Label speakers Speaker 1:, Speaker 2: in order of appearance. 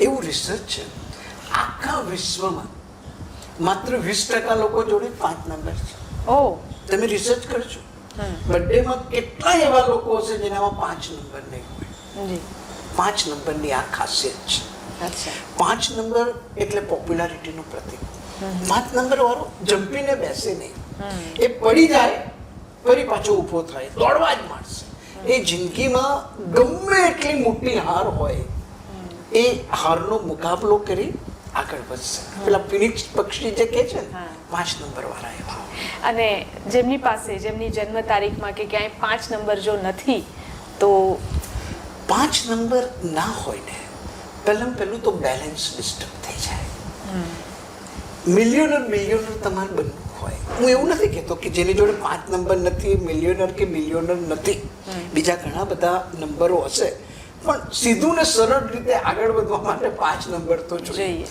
Speaker 1: એવું રિસર્ચ છે. આખા વિશ્વમાં માત્ર વીસ ટકા લોકો જોડે પાંચ નંબર છે.
Speaker 2: ઓ.
Speaker 1: તમે રિસર્ચ કરજો.
Speaker 2: હમ.
Speaker 1: બર્થડેમાં કેટલા એવા લોકો હશે જેનામાં પાંચ નંબર નહીં હોય? પાંચ નંબરની આ ખાસિયત છે. પાંચ નંબર એટલે પોપ્યુલારિટીનું પ્રતીક. પાંચ નંબર વાળો જંપીને બેસે નહીં. એ પડી જાય ફરી પાછો ઊભો થાય. દોડવા જ માંડશે. એ જિંદગીમાં ગમે એટલી મોટી હાર હોય એ હારનો મુકાબલો કરી આગળ વધશે. પેલા ફિનિક્સ પક્ષી જે કહે છે પાંચ નંબર વાળા એવા
Speaker 2: અને જેમની પાસે જેમની જન્મ તારીખમાં કે ક્યાંય પાંચ નંબર જો નથી તો
Speaker 1: પાંચ નંબર ના હોય ને પહેલાં પહેલું તો બેલેન્સ ડિસ્ટર્બ થઈ જાય. મિલિયનર મિલિયનર તમારે બનવું હોય. હું એવું નથી કહેતો કે જેની જોડે પાંચ નંબર નથી મિલિયનર કે મિલિયનર નથી. બીજા ઘણા બધા નંબરો હશે. પણ સીધું ને સરળ રીતે આગળ વધવા માટે પાંચ નંબર તો
Speaker 2: જોઈએ.